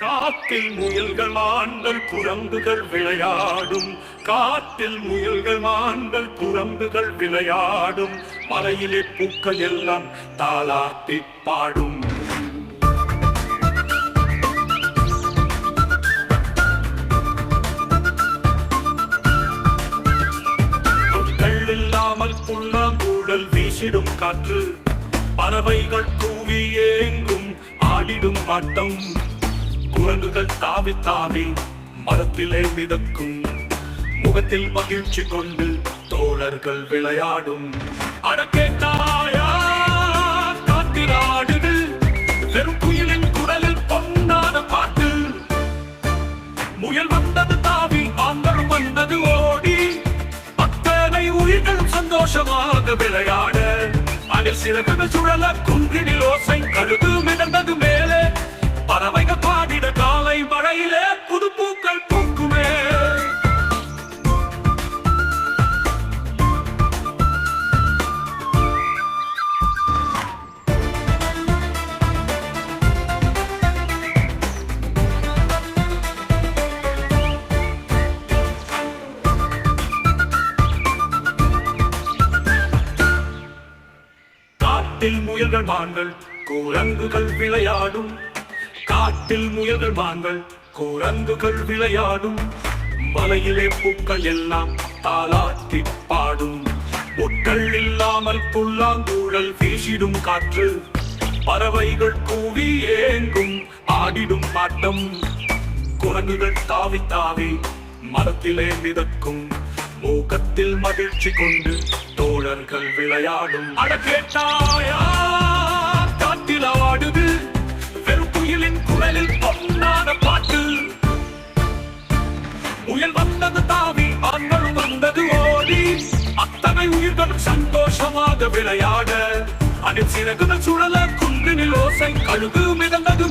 காட்டில் முயல்கள் மாண்டல் புறம்புகள் விளையாடும். காட்டில் முயல்கள் மாண்டல் புறம்புகள் விளையாடும். மலையிலே பூக்கள் எல்லாம் தாளாத்தி பாடும். புற்கள் இல்லாமல் புல்லாங்கூழல் வீசிடும் காற்று. பறவைகள் கூவி ஏங்கும் ஆடிடும் ஆட்டம். குரங்குகள் தாவி தாவி மரத்திலே மிதக்கும். முகத்தில் மகிழ்ச்சி கொண்டு தோழர்கள் விளையாடும். அடக்கேட்டாயா காட்டில் ஆடுது வெறும் குயிலின் குரலில் பொன்னான பாட்டு. முயல் வந்தது தாவி ஆந்தரும் வந்தது ஓடி. அத்தனை உயிர்கள் சந்தோஷமாக விளையாட. அதில் சிறகுகள் சுழல குன்றினில் ஓசை கழுது மிதந்தது காட்டில் முயல்கள் மான்கள் குரங்குகள் விளையாடும். காட்டில் முயல்கள் மான்கள் குரங்குகள் விளையாடும். மலையிலே பூக்கள் எல்லாம் தாளாத்தி பாடும். முட்கள் இல்லாமல் புல்லாங்கூழல் வீசிடும் காற்று. பறவைகள் கூவி ஏங்கும் ஆடிடும் பாட்டம் குரங்குகள் தாவி தாவி மரத்திலே மிதக்கும். மூக்கத்தில் மகிழ்ச்சி கொண்டு தோழர்கள் விளையாடும். அடக்கேட்டாயா காட்டில் ஆடுது. வெறுப்புயிலின் குரலில் பொன்னான பாட்டு. முயல் வந்தது தாவி ஆண்களும் வந்தது ஓடி. அத்தனை உயிர்களும் சந்தோஷமாக விளையாட. அதில் சிறகுகள் சுழல குன்றினில் ஓசை கழுகு மிதந்தது